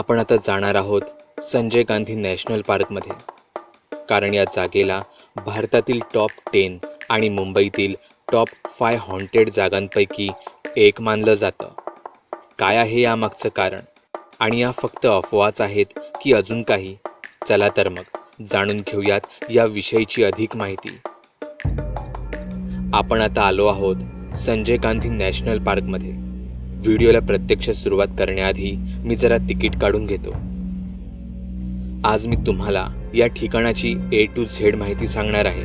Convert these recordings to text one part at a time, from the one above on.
आपण आता जाणार आहोत संजय गांधी नॅशनल पार्कमध्ये. कारण या जागेला भारतातील टॉप टेन आणि मुंबईतील टॉप फाय हॉन्टेड जागांपैकी एक मानलं जातं. काय आहे यामागचं कारण? आणि या फक्त अफवाच आहेत की अजून काही? चला तर मग जाणून घेऊयात या विषयीची अधिक माहिती. आपण आता आलो आहोत संजय गांधी नॅशनल पार्कमध्ये. व्हिडिओला प्रत्यक्ष सुरुवात करण्याआधी मी जरा तिकीट काढून घेतो. आज मी तुम्हाला या ठिकाणाची ए टू झेड माहिती सांगणार आहे.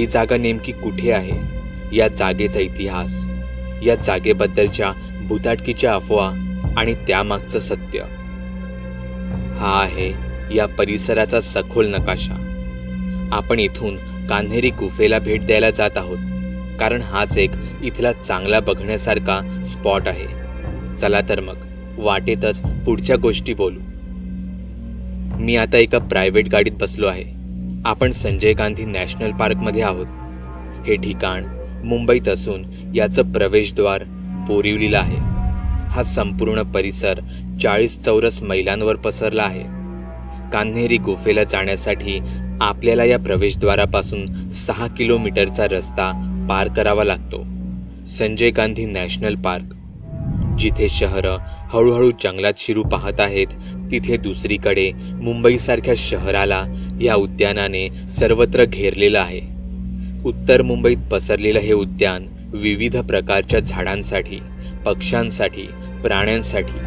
ही जागा नेमकी कुठे आहे? या जागेचा इतिहास या जागेबद्दलच्या भूताटकीच्या अफवा आणि त्यामागचं सत्य. हा आहे या परिसराचा सखोल नकाशा. आपण इथून कान्हेरी गुफेला भेट द्यायला जात आहोत. कारण हाच एक इथला चांगला बघण्यासारखा स्पॉट आहे. चला तर मग वाटेतच पुढच्या गोष्टी बोलू. मी आता एका प्रायव्हेट गाडीत बसलो आहे. आपण संजय गांधी नॅशनल पार्कमध्ये आहोत. हे ठिकाण मुंबईत असून याचं प्रवेशद्वार बोरिवलीला आहे. हा संपूर्ण परिसर चाळीस चौरस मैलांवर पसरला आहे. कान्हेरी गुफेला जाण्यासाठी आपल्याला या प्रवेशद्वारापासून सहा किलोमीटरचा रस्ता पार करावा लागतो. Sanjay Gandhi National Park. जिथे शहरं हळूहळू जंगलात शिरू पाहत आहेत तिथे दुसरीकडे मुंबईसारख्या शहराला या उद्यानाने सर्वत्र घेरलेलं आहे. उत्तर मुंबईत पसरलेलं हे उद्यान विविध प्रकारच्या झाडांसाठी पक्ष्यांसाठी प्राण्यांसाठी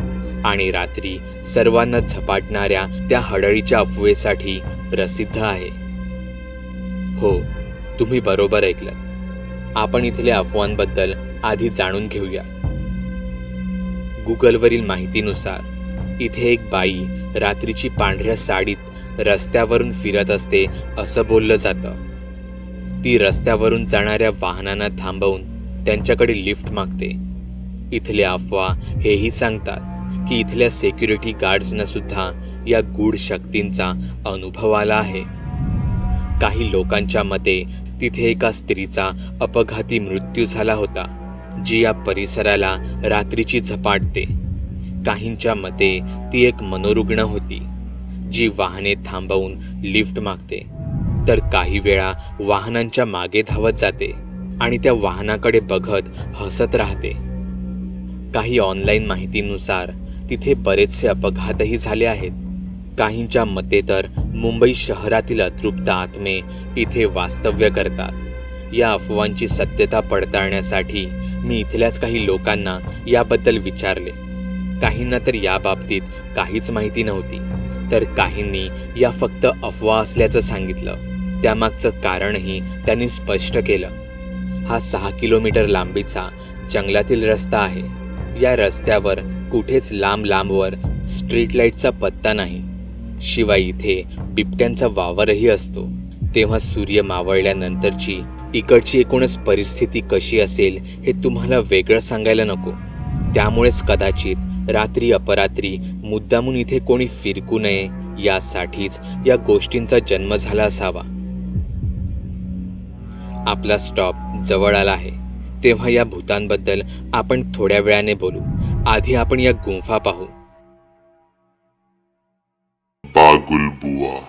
आणि रात्री सर्वांना झपाटणाऱ्या त्या हडळीच्या अफवेसाठी प्रसिद्ध आहे. हो तुम्ही बरोबर ऐकलं आपण इथल्या अफवांबद्दल आधी जाणून घेऊया. गुगलवरील माहितीनुसार इथे एक बाई रात्रीची पांढऱ्या साडीत रस्त्यावरून फिरत असते असं बोललं जातं. ती रस्त्यावरून जाणाऱ्या वाहनांना थांबवून त्यांच्याकडे लिफ्ट मागते. इथल्या अफवा हेही सांगतात की इथल्या सेक्युरिटी गार्ड्सना सुद्धा या गूढ शक्तींचा अनुभव आला आहे. काही लोकांच्या मते तिथे एका स्त्रीचा अपघाती मृत्यू झाला होता जी या परिसराला रात्रीची झपाटते. काहींच्या मते ती एक मनोरुग्ण होती जी वाहने थांबवून लिफ्ट मागते. तर काही वेळा वाहनांच्या मागे धावत जाते आणि त्या वाहनाकडे बघत हसत राहते. काही ऑनलाईन माहितीनुसार तिथे बरेचसे अपघातही झाले आहेत. काहींच्या मते तर मुंबई शहरातील अतृप्त आत्मे इथे वास्तव्य करतात. या अफवांची सत्यता पडताळण्यासाठी मी इथल्याच काही लोकांना याबद्दल विचारले. काहींना तर याबाबतीत काहीच माहिती नव्हती तर काहींनी या फक्त अफवा असल्याचं सांगितलं. त्यामागचं कारणही त्यांनी स्पष्ट केलं. हा सहा किलोमीटर लांबीचा जंगलातील रस्ता आहे. या रस्त्यावर कुठेच लांब लांबवर स्ट्रीट लाईटचा पत्ता नाही. शिवाय इथे बिबट्यांचा वावरही असतो. तेव्हा सूर्य मावळल्यानंतरची इकडची एकूणच परिस्थिती कशी असेल हे तुम्हाला वेगळं सांगायला नको. त्यामुळेच कदाचित रात्री अपरात्री मुद्दामून इथे कोणी फिरकू नये यासाठीच या गोष्टींचा जन्म झाला असावा. आपला स्टॉप जवळ आला आहे. तेव्हा या भूतांबद्दल आपण थोड्या वेळाने बोलू. आधी आपण या गुंफा पाहू. Bagul Buah.